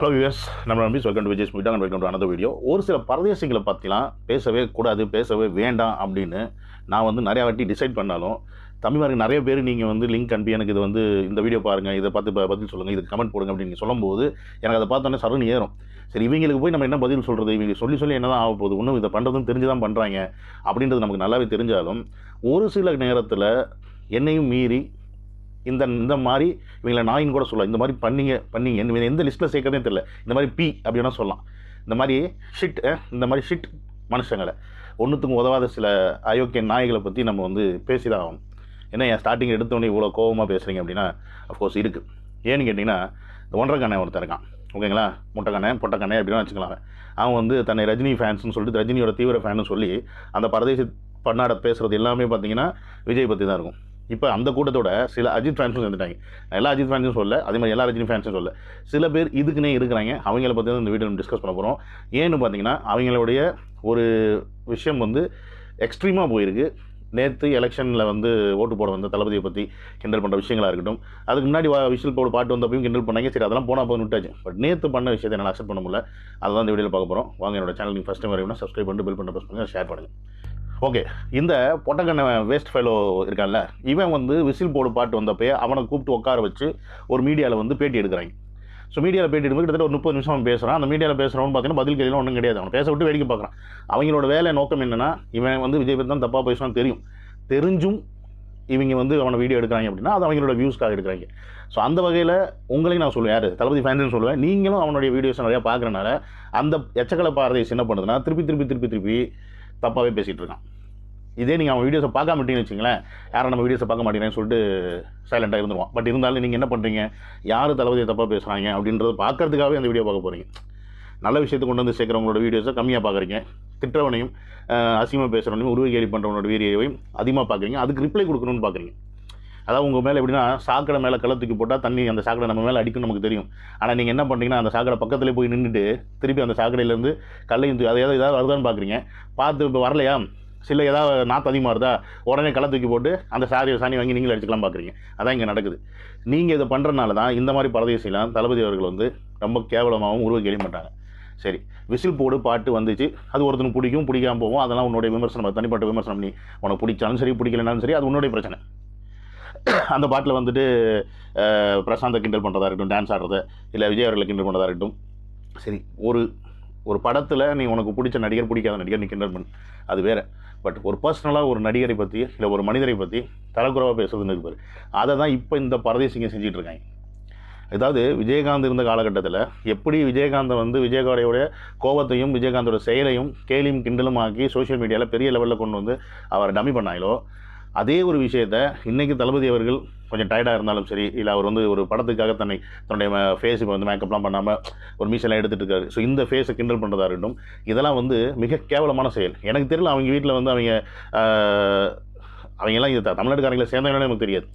Hello views நம்ம நம்பி welcome to Vijay மீட்டா வெல்கம் டு அனதர் வீடியோ ஒரு சில பரதேசிகளை பற்றிலாம் பேசவே கூடாது பேசவே வேண்டாம் அப்படின்னு நான் வந்து நிறையா வாட்டி டிசைட் பண்ணாலும் தமிழ்மாருக்கு நிறைய பேர் நீங்கள் வந்து லிங்க் அனுப்பி எனக்கு இது வந்து இந்த வீடியோ பாருங்கள் இதை பார்த்து ப- பதில் சொல்லுங்கள் இதுக்கு கமெண்ட் போடுங்க அப்படின்னு சொல்லும்போது எனக்கு அதை பார்த்தோன்னே சரணி ஏறும். சரி இவங்களுக்கு போய் நம்ம என்ன பதில் சொல்கிறது இவங்க சொல்லி சொல்லி என்ன தான் ஆக போகுது? இன்னும் இதை பண்ணுறதும் தெரிஞ்சு தான் பண்ணுறாங்க அப்படின்றது நமக்கு நல்லாவே தெரிஞ்சாலும் ஒரு சில நேரத்தில் என்னையும் மீறி இந்த இந்த மாதிரி இவங்களை நாயின்னு கூட சொல்லலாம். இந்த மாதிரி பண்ணீங்க பண்ணீங்க. இவங்க எந்த லிஸ்ட்டில் சேர்க்கறதே தெரியல. இந்த மாதிரி பி அப்படின்னா சொல்லலாம். இந்த மாதிரி ஷிட் இந்த மாதிரி ஷிட் மனுஷங்களை. ஒன்றுத்துக்கும் உதவாத சில அயோக்கிய நாய்களை பற்றி நம்ம வந்து பேசி தான் ஆகணும். என்ன என் ஸ்டார்டிங் எடுத்தோடனே இவ்வளோ கோவமாக பேசுகிறீங்க அப்படின்னா அஃப்கோர்ஸ் இருக்குது ஏன்னு கேட்டிங்கன்னா இந்த ஒன்றரை ஒருத்தன் இருக்கான். ஓகேங்களா? முட்டைக்கண்ணை பொட்டக்கண்ணை அப்படின்னு வச்சுக்கலாம் அவன் வந்து தன்னை ரஜினி ஃபேன்ஸ்னு சொல்லிட்டு ரஜினியோட தீவிர ஃபேன்னு சொல்லி அந்த பரதேசி பன்னாட பேசுகிறது எல்லாமே பார்த்தீங்கன்னா விஜய் பற்றி தான் இருக்கும். இப்போ அந்த கூட்டத்தோட சில அஜித் ஃபேன்ஸும் சேர்ந்துட்டாங்க. எல்லா அஜித் ஃபேன்ஸும் சொல்ல அதே மாதிரி எல்லா ரஜினி ஃபேன்ஸும் சொல்ல. சில பேர் இதுக்குன்னே இருக்கிறாங்க. அவங்கள பற்றி இந்த வீடியோ டிஸ்கஸ் பண்ண போகிறோம் ஏன்னு பார்த்தீங்கன்னா அவங்களுடைய ஒரு விஷயம் வந்து எக்ஸ்ட்ரீமாக போயிருக்கு. நேற்று எலெக்ஷனில் வந்து ஓட்டு போட வந்த தளபதியை பற்றி கிண்டல் பண்ணுற விஷயங்களாக இருக்கட்டும். அதுக்கு முன்னாடி வா- விஷயல் போட பாட்டு வந்தப்பையும் கிண்டல் பண்ணாங்க. சரி அதெல்லாம் போனால் போது விட்டாச்சு. பட் நேற்று பண்ண விஷயத்தை என்னால் அக்செப்ட் பண்ண முடியல. அதுதான் இந்த வீடியோவில் பார்க்க போகிறோம் வாங்க என்னோட சேனல் நீங்கள் ஃபஸ்ட் டைம் வரையும் சப்ஸ்கிரைப் பண்ணி பில் பண்ண ப்ரெஸ் பண்ணுங்கள் ஷேர் பண்ணுங்கள் ஓகே இந்த பொட்டக்கண்ண வேஸ்ட் ஃபெலோ இருக்கான்ல இவன் வந்து விசில் போடு பாட்டு வந்தப்பயே அவனை கூப்பிட்டு உட்கார வச்சு ஒரு மீடியாவில் வந்து பேட்டி எடுக்கிறாங்க. ஸோ மீடியாவில் பேட்டி எடுக்கும்போது கிட்டத்தட்ட ஒரு முப்பது நிமிஷம் அவன் பேசுகிறான் அந்த மீடியாவில் பேசுகிறவன் பார்த்தீங்கன்னா பதில் கேள்வியில் ஒன்றும் கிடையாது. அவன் பேச விட்டு வேடிக்கை பார்க்குறான் அவங்களோட வேலை நோக்கம் என்னென்னா இவன் வந்து விஜய் பற்றி தான் தப்பாக பேசுவான்னு தெரியும். தெரிஞ்சும் இவங்க வந்து அவனை வீடியோ எடுக்கிறாங்க அப்படின்னா அது அவங்களோட வியூஸ்க்காக எடுக்கிறாங்க. ஸோ அந்த வகையில் உங்களையும் நான் சொல்லுவேன். யார்? தளபதி ஃபேன்ஸ்னு சொல்லுவேன். நீங்களும் அவனுடைய வீடியோஸ் நிறையா பார்க்குறனால அந்த எச்சக்கலை பார்வை என்ன பண்ணுதுன்னா திருப்பி திருப்பி திருப்பி திருப்பி தப்பாகவே பேசிகிட்டு இருக்கான். இதே நீங்கள் அவன் வீடியோஸை பார்க்க மாட்டீங்கன்னு வச்சிங்களேன் யாரும் நம்ம வீடியோஸை பார்க்க மாட்டேங்கிறேன்னு சொல்லிட்டு சைலண்டாக இருந்துருவான். பட் இருந்தாலும் நீங்கள் என்ன பண்ணுறீங்க யார் தளபதியை தப்பாக பேசுகிறாங்க அப்படின்றத பார்க்கறதுக்காகவே அந்த வீடியோ பார்க்க போகிறீங்க நல்ல விஷயத்தை கொண்டு வந்து சேர்க்குறவங்களோட வீடியோஸை கம்மியாக பார்க்குறீங்க. திட்டவனையும் அசிங்கமாக பேசுகிறவனையும் உருவ கேலி பண்ணுறவனோட வீடியோவையும் அதிகமாக பார்க்குறீங்க. அதுக்கு ரிப்ளை கொடுக்கணும்னு பார்க்குறீங்க. அதாவது உங்கள் மேலே எப்படின்னா சாக்கடை மேலே கள்ள தூக்கி போட்டால் தண்ணி அந்த சாக்கடை நம்ம மேலே அடிக்கும் நமக்கு தெரியும். ஆனால் நீங்கள் என்ன பண்ணுறீங்கன்னா அந்த சாக்கடை பக்கத்துலேயே போய் நின்றுட்டு திருப்பி அந்த சாக்கடையிலேருந்து கல்லையும் தூக்கி அதை ஏதாவது ஏதாவது வருதான்னு பார்க்குறீங்க பார்த்து இப்போ வரலையா? சில ஏதாவது நாற்று அதிகமாக இருந்தால் உடனே களை தூக்கி போட்டு அந்த சாரியை சாணி வாங்கி நீங்களும் அடிச்சுக்கலாம் பார்க்குறீங்க அதான் இங்கே நடக்குது. நீங்கள் இதை பண்ணுறனால தான் இந்த மாதிரி பரதேசிலாம் தளபதி அவர்கள் வந்து ரொம்ப கேவலமாகவும் உருவாக்கி மாட்டாங்க சரி விசில் போடு பாட்டு வந்துச்சு. அது ஒருத்தனுக்கு பிடிக்கும் பிடிக்காம போவோம் அதெல்லாம் உன்னுடைய விமர்சனம். தனிப்பட்ட விமர்சனம். நீ உனக்கு பிடிச்சாலும் சரி பிடிக்கலனாலும் சரி அது உன்னுடைய பிரச்சனை. அந்த பாட்டில் வந்துட்டு பிரசாந்தை கிண்டல் பண்ணுறதா இருக்கட்டும் டான்ஸ் ஆடுறது இல்லை விஜய் அவர்களை கிண்டல் பண்ணுறதா இருக்கட்டும். சரி ஒரு ஒரு படத்தில் நீ உனக்கு பிடிச்ச நடிகர் பிடிக்காத நடிகர் நீ கிண்டல் பண்ணு. அது வேறு. பட் ஒரு பர்சனலாக ஒரு நடிகரை பற்றி இல்லை ஒரு மனிதரை பற்றி தலைக்குறவாக பேசுறதுன்னு இருப்பார் அதை தான் இப்போ இந்த பரதேசிங்க செஞ்சுட்டு இருக்காங்க. அதாவது விஜயகாந்த் இருந்த காலகட்டத்தில் எப்படி விஜயகாந்தை வந்து விஜயகாந்தையோட கோபத்தையும் விஜயகாந்தோட செயலையும் கேலியும் கிண்டலும் ஆக்கி சோஷியல் மீடியாவில் பெரிய லெவலில் கொண்டு வந்து அவரை டம்மி பண்ணாங்களோ அதே ஒரு விஷயத்த இன்றைக்கி தளபதி அவர்கள் கொஞ்சம் டயர்டாக இருந்தாலும் சரி இல்லை அவர் வந்து ஒரு படத்துக்காக தன்னை தன்னுடைய ஃபேஸ் இப்போ வந்து மேக்கப்லாம் பண்ணாமல் ஒரு மீசெல்லாம் எடுத்துகிட்டு இருக்காரு. ஸோ இந்த ஃபேஸை கிண்டல் பண்ணுறதா இருக்கட்டும் இதெல்லாம் வந்து மிக கேவலமான செயல். எனக்கு தெரியல அவங்க வீட்டில் வந்து அவங்க அவங்கெல்லாம் இது தமிழ்நாட்டுக்காரங்களை சேர்ந்தவங்களே நமக்கு தெரியாது.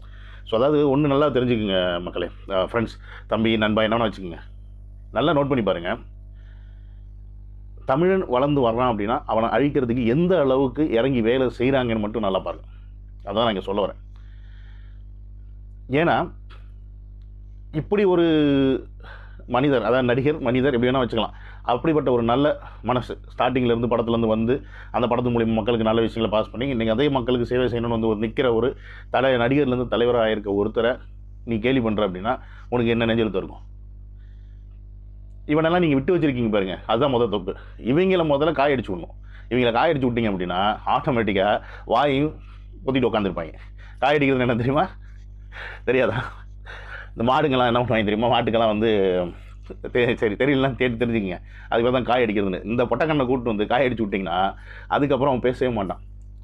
ஸோ அதாவது ஒன்று நல்லா தெரிஞ்சுக்குங்க மக்களே ஃப்ரெண்ட்ஸ் தம்பி நண்பா என்னன்னு வச்சுக்கோங்க. நல்லா நோட் பண்ணி பாருங்கள் தமிழன் வளர்ந்து வர்றான் அப்படின்னா அவனை அழிக்கிறதுக்கு எந்த அளவுக்கு இறங்கி வேலை செய்கிறாங்கன்னு மட்டும் நல்லா பாருங்க. அதான் நான் இங்கே சொல்ல வரேன். ஏன்னா இப்படி ஒரு மனிதர் அதாவது நடிகர் மனிதர் எப்படி வேணால் வச்சுக்கலாம். அப்படிப்பட்ட ஒரு நல்ல மனசு ஸ்டார்டிங்லேருந்து படத்துலேருந்து வந்து அந்த படத்து மூலியமாக மக்களுக்கு நல்ல விஷயங்களை பாஸ் பண்ணி இன்றைக்கி அதே மக்களுக்கு சேவை செய்யணும்னு வந்து ஒரு நிற்கிற ஒரு தலை நடிகர்லேருந்து தலைவராக இருக்க ஒருத்தரை நீ கேள்வி பண்ணுற அப்படின்னா உனக்கு என்ன நெஞ்செழுத்து இருக்கும்? இவனெல்லாம் நீங்கள் விட்டு வச்சுருக்கீங்க பாருங்கள் அதுதான் முதல் தொப்பு. இவங்கள முதல்ல காயடிச்சு விடணும். இவங்களை காயடிச்சு விட்டீங்க அப்படின்னா ஆட்டோமேட்டிக்காக வாயும் கொத்திட்டு உட்காந்துருப்பாங்க காய் அடிக்கிறது என்ன தெரியுமா? தெரியாதா? இந்த மாடுங்கள்லாம் என்ன பண்ணுவாங்க தெரியுமா? மாட்டுக்கெல்லாம் வந்து தெ- சரி தெரியலாம் தேடி தெரிஞ்சுக்கிங்க. அதுக்கு தான் காய் அடிக்கிறதுன்னு. இந்த பொட்டக்கண்ணை கூப்பிட்டு வந்து காய் அடிச்சு விட்டிங்கன்னா அதுக்கப்புறம் அவன் பேசவே மாட்டான்.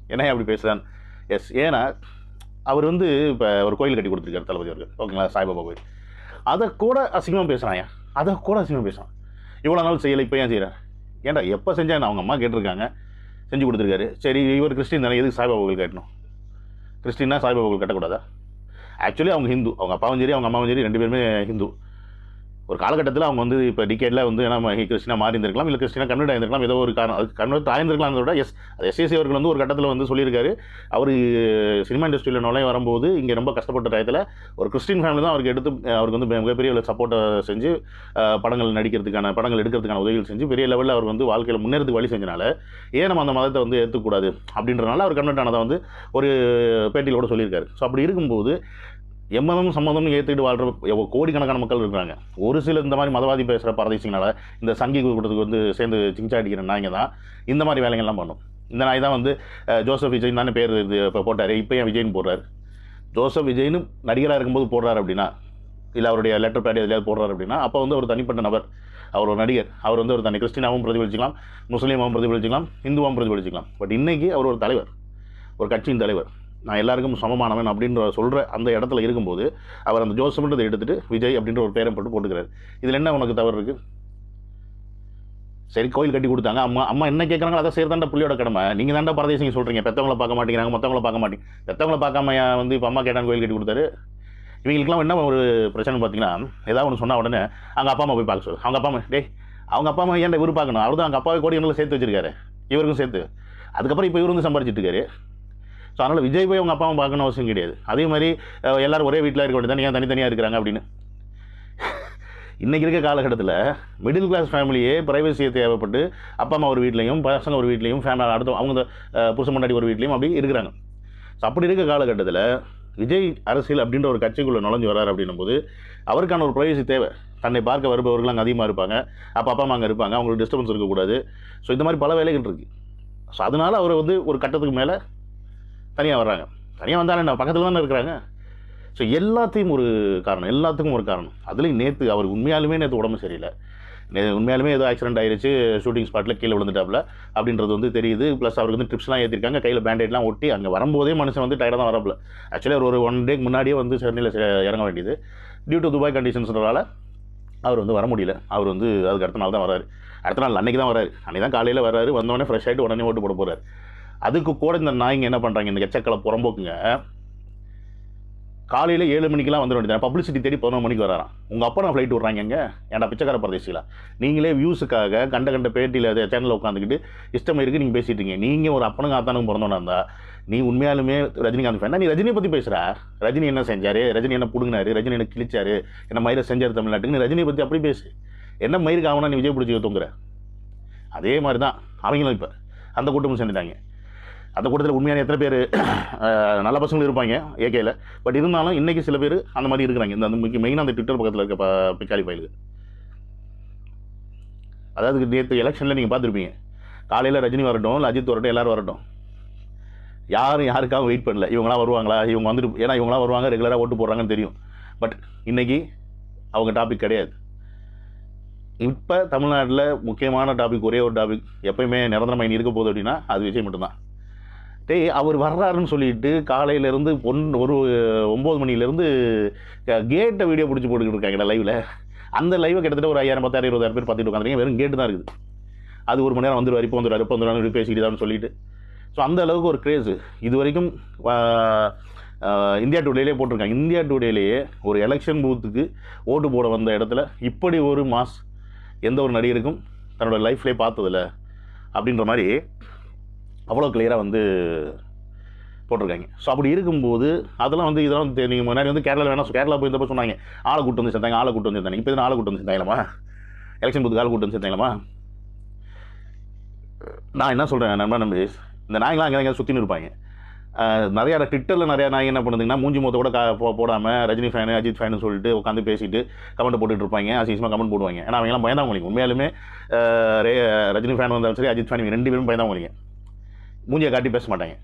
என்ன அப்படி பேசுகிறான் எஸ் ஏன்னா அவர் வந்து இப்போ ஒரு கோயில் கட்டி கொடுத்துருக்காரு தளபதி அவர்கள். ஓகேங்களா? சாய்பாபா கோயில். அதை கூட அசிங்கமாக பேசுகிறான் அதை கூட அசிங்கமாக பேசுகிறான் இவ்வளோ நாள் செய்யலை இப்போ ஏன் செய்கிறேன் ஏன்டா எப்போ செஞ்சாங்க அவங்க அம்மா கேட்டிருக்காங்க. செஞ்சு கொடுத்துருக்காரு. சரி இவர் கிறிஸ்டின் தானே எதுக்கு சாய்பாபா கோயில் கட்டணும்? கிறிஸ்டின்னா சாய்பாபாவுக்கு கட்டக்கூடாதா? ஆக்சுவலி அவங்க ஹிந்து. அவங்க அப்பாவும் சரி அவங்க அம்மாவும் சரி ரெண்டு பேருமே ஹிந்து. ஒரு காலகட்டத்தில் அவங்க வந்து இப்போ டிக்கெட்டில் வந்து நம்ம கிறிஸ்டினா மாறி இருந்திருக்கலாம் இல்லை கிறிஸ்டினா கன்வெர்ட் ஆயிருந்திருக்கலாம் ஏதோ ஒரு காரணம் அது கன்வெர்ட் ஆயிருந்திருக்கலாம் விட எஸ் எஸ்எஸ்சி அவர்கள் வந்து ஒரு கட்டத்தில் வந்து சொல்லியிருக்காரு. அவர் சினிமா இண்டஸ்ட்ரியில் நுழைய வரும்போது இங்கே ரொம்ப கஷ்டப்பட்ட டயத்தில் ஒரு கிறிஸ்டின் ஃபேமிலி தான் அவருக்கு எடுத்து அவருக்கு வந்து மிகப்பெரிய ஒரு சப்போர்ட்டை செஞ்சு படங்கள் நடிக்கிறதுக்கான படங்கள் எடுக்கிறதுக்கான உதவிகள் செஞ்சு பெரிய லெவலில் அவர் வந்து வாழ்க்கையில் முன்னேறதுக்கு வழி செஞ்சனால ஏன் நம்ம அந்த மதத்தை வந்து ஏற்றுக்கூடாது அப்படின்றனால அவர் கன்வெர்ட் ஆனதை வந்து ஒரு பேட்டியில் கூட சொல்லியிருக்காரு. ஸோ அப்படி இருக்கும்போது எம்மதம் சம்மதம்னு ஏற்றுக்கிட்டு வாழ்கிற எவ்வளோ கோடிக்கணக்கான மக்கள் இருக்கிறாங்க. ஒரு சில இந்த மாதிரி மதவாதி பேசுகிற பரதேசிங்கனால இந்த சங்கி கூட்டத்துக்கு வந்து சேர்ந்து சிங்சா அடிக்கிற நாய்ங்க தான் இந்த மாதிரி வேலைகள்லாம் பண்ணும். இந்த நாய் தான் வந்து ஜோசப் விஜய் தானே பேர் இது இப்போ போட்டார். இப்போ ஏன் விஜய்னு போடுறாரு? ஜோசப் விஜய்னு நடிகராக இருக்கும்போது போடுறாரு அப்படின்னா இல்லை அவருடைய லெட்டர் பேட் எதுலையாவது போடுறாரு அப்படின்னா அப்போ வந்து ஒரு தனிப்பட்ட நபர் அவர் ஒரு நடிகர் அவர் வந்து ஒரு தனி கிறிஸ்டினாவும் பிரதிபலிச்சிக்கலாம் முஸ்லீமாவும் பிரதிபலிச்சிக்கலாம் இந்துவாவும் பிரதிபலிச்சிக்கலாம். பட் இன்றைக்கி அவர் ஒரு தலைவர் ஒரு கட்சியின் தலைவர். நான் எல்லாருக்கும் சமமானவன் அப்படின்ற சொல்கிற அந்த இடத்துல இருக்கும்போது அவர் அந்த ஜோசப்ன்றதை எடுத்துகிட்டு விஜய் அப்படின்ற ஒரு பேரை போட்டு போட்டுக்கிறாரு. இதில் என்ன உனக்கு தவறு இருக்குது சரி கோயில் கட்டி கொடுத்தாங்க. அம்மா அம்மா என்ன கேட்குறாங்களோ அதை செய்யறதாண்டா புள்ளியோட கடமை. நீங்கள் தாண்டா பரதேசிங்க சொல்கிறீங்க பெற்றவங்கள பார்க்க மாட்டேங்கிறாங்க மற்றவங்கள பார்க்க மாட்டேங்க. பெற்றவங்கள பார்க்காம வந்து இப்போ அம்மா கேட்டான் கோயில் கட்டி கொடுத்தாரு? இவங்களுக்குலாம் என்ன ஒரு பிரச்சனை பார்த்தீங்கன்னா ஏதாவது ஒன்று சொன்னால் உடனே அவங்க அப்பா அம்மா போய் பார்க்க சொல்லு. அவங்க அப்பா அம்மா டே அவங்க அப்பா அம்மா ஏன்டா இவர் பார்க்கணும்? அவர் தான் அவங்க அப்பாவை கோடி எங்களை சேர்த்து வச்சிருக்காரு. இவருக்கும் சேர்த்து. அதுக்கப்புறம் இப்போ இவர் வந்து சம்பாரிச்சிட்டு இருக்காரு. ஸோ அதனால் விஜய் போய் அவங்க அப்பா அம்மா பார்க்கணும் அவசியம் கிடையாது. அதே மாதிரி எல்லோரும் எல்லாரும் ஒரே வீட்டில் இருக்க வேண்டியது ஏன் தனித்தனியாக இருக்கிறாங்க அப்படின்னு? இன்றைக்கி இருக்க காலகட்டத்தில் மிடில் கிளாஸ் ஃபேமிலியே ப்ரைவசியை தேவைப்பட்டு அப்பா அம்மா ஒரு வீட்லேயும் பசங்க ஒரு வீட்லேயும் ஃபேமிலி அடுத்த அவங்க புருஷன் முன்னாடி ஒரு வீட்லேயும் அப்படி இருக்கிறாங்க. ஸோ அப்படி இருக்க காலகட்டத்தில் விஜய் அரசியல் அப்படின்ற ஒரு கட்சிக்குள்ளே நுழைஞ்சு வரார் அப்படின்னும் போது அவருக்கான ஒரு ப்ரைவசி தேவை. தன்னை பார்க்க வருபவர்கள் அங்கே அதிகமாக இருப்பாங்க. அப்போ அப்பா அம்மா அங்கே இருப்பாங்க. அவங்களுக்கு டிஸ்டர்பன்ஸ் இருக்கக்கூடாது. ஸோ இந்த மாதிரி பல வேலைகள் இருக்குது ஸோ அதனால் அவர் வந்து ஒரு கட்டத்துக்கு மேலே தனியாக வர்றாங்க. தனியாக வந்தாலும் என்ன பக்கத்தில் தானே இருக்கிறாங்க? ஸோ எல்லாத்தையும் ஒரு காரணம் எல்லாத்துக்கும் ஒரு காரணம். அதுலேயும் நேற்று அவர் உண்மையாலுமே நேற்று உடம்பு சரியில்லை. நே உண்மையாலுமே ஏதோ ஆக்சிடென்ட் ஆயிருச்சு ஷூட்டிங் ஸ்பாட்டில் கீழே விழுந்துட்டாப்புல. அப்படின்றது வந்து தெரியுது. ப்ளஸ் அவருக்கு வந்து ட்ரிப்ஸ்லாம் ஏற்றிருக்காங்க கையில் பேண்டேட்லாம் ஒட்டி அங்கே வரும்போதே மனுஷன் வந்து டயர்டாக தான் வரப்பில்ல ஆக்சுவலி அவர் ஒரு ஒன் டேக்கு முன்னாடியே வந்து சென்னையில் இறங்க வேண்டியது. டியூ டு துபாய் கண்டிஷன்ஸ்னால அவர் வந்து வர முடியல. அவர் வந்து அதுக்கு அடுத்த நாள் தான் வராரு அடுத்த நாள் அன்னைக்கு தான் வராரு அன்னைக்கு தான் காலையில் வராரு வந்தோடனே ஃப்ரெஷ் ஆகிட்டு உடனே ஓட்டு போட போகிறார் அதுக்கு கூட இந்த நாய்ங்க என்ன பண்ணுறாங்க இந்த எச்சக்களை புறம்போக்குங்க. காலையில் ஏழு மணிக்கெலாம் வந்துட வேண்டியது பப்ளிசிட்டி தேடி பதினொரு மணிக்கு வரான் உங்கள் அப்பா நான் ஃப்ளைட் விட்றாங்க எங்க? ஏன்டா பிச்சைக்கார பிரதேசிகளா நீங்களே வியூஸுக்காக கண்ட கண்ட பேட்டியில் சேனலில் உட்காந்துக்கிட்டு இஷ்டம் இருக்குது நீங்கள் பேசிட்டீங்க நீங்கள் ஒரு அப்பனுக்கு ஆத்தானுக்கு பிறந்தோன்னா இருந்தா நீ உண்மையாலுமே ரஜினிகாந்த் ஃபேன் நீ ரஜினியை பற்றி பேசுகிறா ரஜினி என்ன செஞ்சார்? ரஜினி என்ன பிடுங்கினாரு? ரஜினி என்ன கிழிச்சாரு? என்ன மயிரை செஞ்சார் தமிழ்நாட்டுக்கு? நீ ரஜினியை பற்றி அப்படி பேசு. என்ன மயிருக்கு ஆகணும் நீ விஜய் பிடிச்சி தூங்குற? அதே மாதிரி தான் அவங்களும் இப்போ அந்த கூட்டமும் சேர்ந்துட்டாங்க. அந்த கூட்டத்தில் உண்மையான எத்தனை பேர் நல்ல பசங்களும் இருப்பாங்க ஏகேயில் பட் இருந்தாலும் இன்றைக்கி சில பேர் அந்த மாதிரி இருக்கிறாங்க. இந்த அந்த மெயினாக அந்த ட்விட்டர் பக்கத்தில் இருக்க பிக்காலி ஃபைலுக்கு அதாவது நேற்று எலெக்ஷனில் நீங்கள் பார்த்துருப்பீங்க. காலையில் ரஜினி வரட்டும் இல்லை அஜித் வரட்டும் எல்லாரும் வரட்டும். யாரும் யாருக்காகவும் வெயிட் பண்ணல. இவங்களாம் வருவாங்களா? இவங்க வந்துட்டு ஏன்னா இவங்களாம் வருவாங்க ரெகுலராக ஓட்டு போடுறாங்கன்னு தெரியும். பட் இன்னைக்கு அவங்க டாபிக் கிடையாது. இப்போ தமிழ்நாட்டில் முக்கியமான டாபிக் ஒரே ஒரு டாபிக் எப்பயுமே நிரந்தரமாக இனி இருக்க போகுது அப்படின்னா அது விஜய் மட்டும்தான். டேய் அவர் வர்றாருன்னு சொல்லிட்டு காலையிலேருந்து பொன் ஒரு ஒம்பது மணிலேருந்து கேட்டை வீடியோ பிடிச்சி போட்டுக்கிட்டு இருக்காங்க லைவில் அந்த லைவை கிட்டத்தட்ட ஒரு ஐயாயிரம் பத்தாயிரம் இருபதாயிரம் பேர் பார்த்துட்டு உட்காந்துருக்கீங்க. வெறும் கேட்டு தான் இருக்குது. அது ஒரு மணி நேரம் வந்துடுவார் இப்போ வந்துடுவார் இப்போ வந்துடுவார் பேசிக்கிட்டு சொல்லிட்டு. ஸோ அந்த அளவுக்கு ஒரு க்ரேஸ் இது வரைக்கும் இந்தியா டுடேலே போட்டிருக்காங்க. இந்தியா டுடேலேயே ஒரு எலெக்ஷன் பூத்துக்கு ஓட்டு போட வந்த இடத்துல இப்படி ஒரு மாஸ் எந்த ஒரு நடிகருக்கும் தன்னோட லைஃப்லேயே பார்த்ததில்ல அப்படின்ற மாதிரி அவ்வளோ கிளியராக வந்து போட்டிருக்காங்க. ஸோ அப்படி இருக்கும்போது அதெல்லாம் வந்து இதெல்லாம் வந்து நீங்கள் முன்னாடி வந்து கேரளா வேணா கேரளா போயிருந்தப்ப சொன்னாங்க ஆளை கூட்டு வந்து சேர்த்தாங்க ஆளை கூட்டு வந்து சேர்த்தாங்க. இப்போ ஆளை கூட்டு வந்து சேர்த்தாங்களாமா? எலெக்ஷன் பூத்துக்கு ஆளை கூட்டு வந்து சேர்த்தாங்களாமா? நான் என்ன சொல்கிறேன் நண்பா நம்பி இந்த நாய்ங்களாம் அங்கே எங்கேயாவது சுற்றின்னு இருப்பாங்க. நிறையா ட்விட்டரில் நிறையா நாய் என்ன பண்ணுதுங்கன்னா மூஞ்சி மொத்த கூட கா போ போடாமல் ரஜினி ஃபேனு அஜித் ஃபேனு சொல்லிட்டு உட்காந்து பேசிட்டு கமெண்ட் போட்டுட்டு இருப்பாங்க. அசிங்கமாக கமெண்ட் போடுவாங்க. ஏன்னா அவங்களாம் பயந்தாங்க உண்மையாலுமே ரே ரஜினி ஃபேன் வந்தாலும் சரி அஜித் ஃபேன் ரெண்டு பேரும் பயந்தாங்க மூஞ்சியை காட்டி பேச மாட்டாங்க.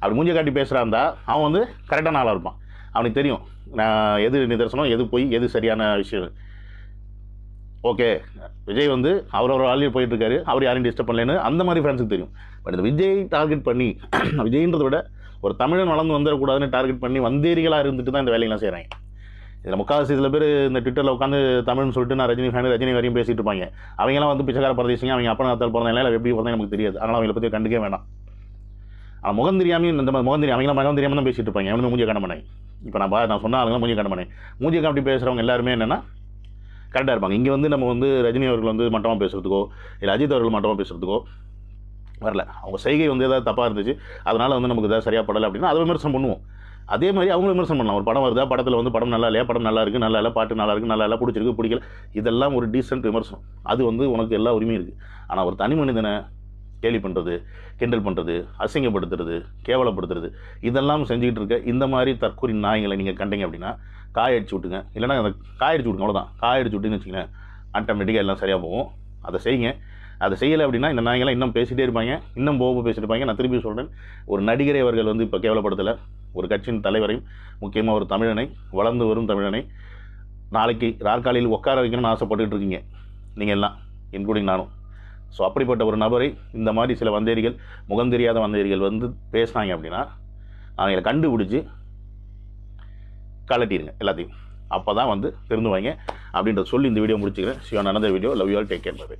அப்படி மூஞ்சியை காட்டி பேசுகிறாந்தா அவன் வந்து கரெக்டான ஆளாக இருப்பான். அவனுக்கு தெரியும் நான் எது நிதர்சனம் எது போய் எது சரியான விஷயம். ஓகே விஜய் வந்து அவரோட ஒரு போயிட்டு போயிட்டுருக்காரு. அவர் யாரையும் டிஸ்டர்ப் பண்ணலன்னு அந்த மாதிரி ஃப்ரெண்ட்ஸுக்கு தெரியும். பட் இந்த விஜய் டார்கெட் பண்ணி விஜய்ன்றத விட ஒரு தமிழன் வளர்ந்து வந்துடக்கூடாதுன்னு டார்கெட் பண்ணி வந்தேரிகளாக இருந்துட்டு தான் இந்த வேலையெல்லாம் செய்கிறாங்க இதில் முக்கால்வாசி சில பேர் இந்த ட்விட்டரில் உட்காந்து தமிழ்னு சொல்லிட்டு நான் ரஜினி ஃபேன் ரஜினி வரையும் பேசிட்டு இருப்பாங்க. அவங்களாம் வந்து பிச்சைக்கார பிரதேசிங்க அவங்க அப்பா நாத்தால் பிறந்தாங்க இல்லை எப்படி பிறந்தாங்க நமக்கு தெரியாது. அதனால் அவங்கள பற்றி கண்டுக்கவே வேண்டாம் ஆனால் முகம் தெரியாமையும் இந்த முகம் தெரியாம அவங்களாம் முகம் தெரியாமல் தான் பேசிட்டு இருப்பாங்க. அவனு மூஞ்சிய கண்டமனை இப்போ நான் பா நான் சொன்ன ஆளுங்க மூஞ்சி கண்டமனை மூஞ்சிய மூஞ்சி காட்டி பேசுகிறவங்க எல்லாருமே என்னென்னா கரெக்டாக இருப்பாங்க. இங்கே வந்து நம்ம வந்து ரஜினி அவர்கள் வந்து மட்டமாக பேசுகிறதுக்கோ இல்லை அஜித் அவர்கள் மட்டமாக பேசுகிறதுக்கோ வரல. அவங்க செய்கை வந்து ஏதாவது தப்பாக இருந்துச்சு. அதனால் வந்து நமக்கு ஏதாவது சரியாக படலை அப்படின்னா அதை விமர்சனம் பண்ணுவோம். அதே மாதிரி அவங்களும் விமர்சனம் பண்ணலாம். ஒரு படம் வருதா? படத்தில் வந்து படம் நல்லா இல்லையா? படம் நல்லா இருக்குது நல்லா இல்லை? பாட்டு நல்லா இருக்குது நல்லா இல்லை? பிடிச்சிருக்கு பிடிக்கல. இதெல்லாம் ஒரு டீசென்ட் விமர்சனம். அது வந்து உனக்கு எல்லா உரிமையும் இருக்குது ஆனால் ஒரு தனி மனிதனை கேலி பண்ணுறது கிண்டல் பண்ணுறது அசிங்கப்படுத்துறது கேவலப்படுத்துறது இதெல்லாம் செஞ்சுக்கிட்டு இருக்க இந்த மாதிரி தற்கொலை நாய்களை நீங்கள் கண்டீங்க அப்படின்னா காய அடிச்சு விட்டுங்க. இல்லைன்னா அந்த காய அடிச்சு விட்டுங்க. அவ்வளோதான் காய அடிச்சு விட்டுன்னு வச்சுக்கோங்களேன் ஆட்டோமேட்டிக்காக எல்லாம் சரியாக போகும். அதை செய்யுங்க. அதை செய்யலை அப்படின்னா இந்த நாய்ங்களாம் இன்னும் பேசிகிட்டே இருப்பாங்க. இன்னும் போக பேசிட்டு இருப்பாங்க. நான் திருப்பி சொல்கிறேன் ஒரு நடிகரை அவர்கள் வந்து இப்போ கேவலப்படுத்தலை. ஒரு கட்சியின் தலைவரையும் முக்கியமாக ஒரு தமிழனை வளர்ந்து வரும் தமிழனை நாளைக்கு ராற்காலியில் உட்கார வைக்கணும்னு ஆசைப்பட்டுட்டு இருக்கீங்க. நீங்கள் எல்லாம் இன்க்ளூடிங் நானும். ஸோ அப்படிப்பட்ட ஒரு நபரை இந்த மாதிரி சில வந்தேரிகள் முகம் தெரியாத வந்தேரிகள் வந்து பேசினாங்க அப்படின்னா அவங்களை கண்டுபிடிச்சி கலட்டிடுங்க எல்லாத்தையும். அப்போ தான் வந்து திருந்துவாங்க அப்படின்றத சொல்லி இந்த வீடியோ முடிச்சுக்கிறேன். சிவன் நடந்த video love you all take care bye